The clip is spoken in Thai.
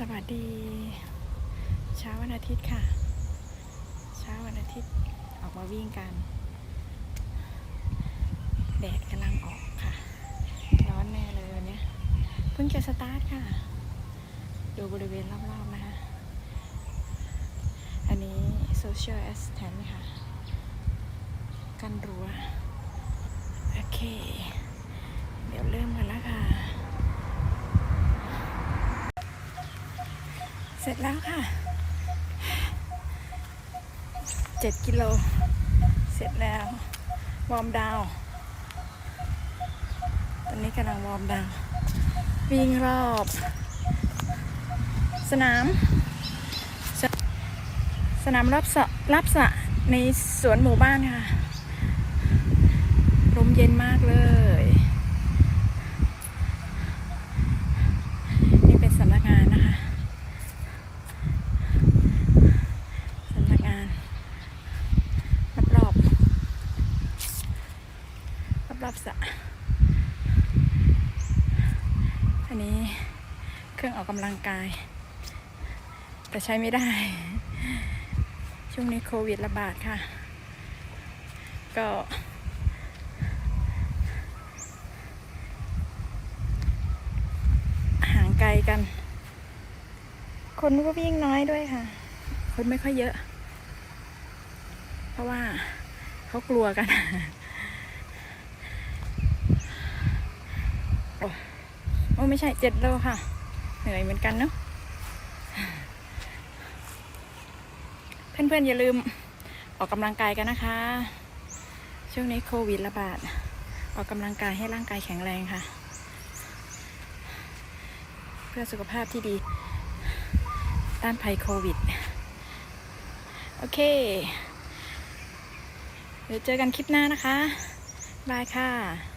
สวัสดี เช้าวันอาทิตย์ค่ะ เช้าวันอาทิตย์ออกมาวิ่งกัน แดดกำลังออกค่ะ ร้อนแน่เลยวันเนี้ยเพิ่งจะสตาร์ทค่ะ ดูบริเวณรอบๆนะคะ อันนี้ social assistant ค่ะ กันรั้วโอเค เดี๋ยวเริ่มกันแล้วค่ะ เสร็จแล้วค่ะเจ็ดกิโล เสร็จแล้ว วอร์มดาวตอนนี้กำลังวอร์มดาววิ่งรอบ สนามสสนามรับสะรับสระในสวนหมู่บ้านค่ะ ลมเย็นมากเลย นี่เป็นสำนักงานนะคะ สำนักงานรอบรอบ รอบสระอันนี้เครื่องออกกำลังกาย แต่ใช้ไม่ได้ ช่วงนี้โควิดระบาดค่ะ ก็ห่างไกลกัน คนก็วิ่งน้อยด้วยค่ะ คนไม่ค่อยเยอะ เพราะว่าเขากลัวกัน โอ้ โอ้ไม่ใช่เจ็ดโลค่ะ เหนื่อยเหมือนกันเนาะเพื่อนๆอย่าลืมออกกำลังกายกันนะคะ ช่วงนี้โควิดระบาด ออกกำลังกายให้ร่างกายแข็งแรงค่ะ เพื่อสุขภาพที่ดี ต้านภัยโควิด โอเค เดี๋ยวเจอกันคลิปหน้านะคะ บายค่ะ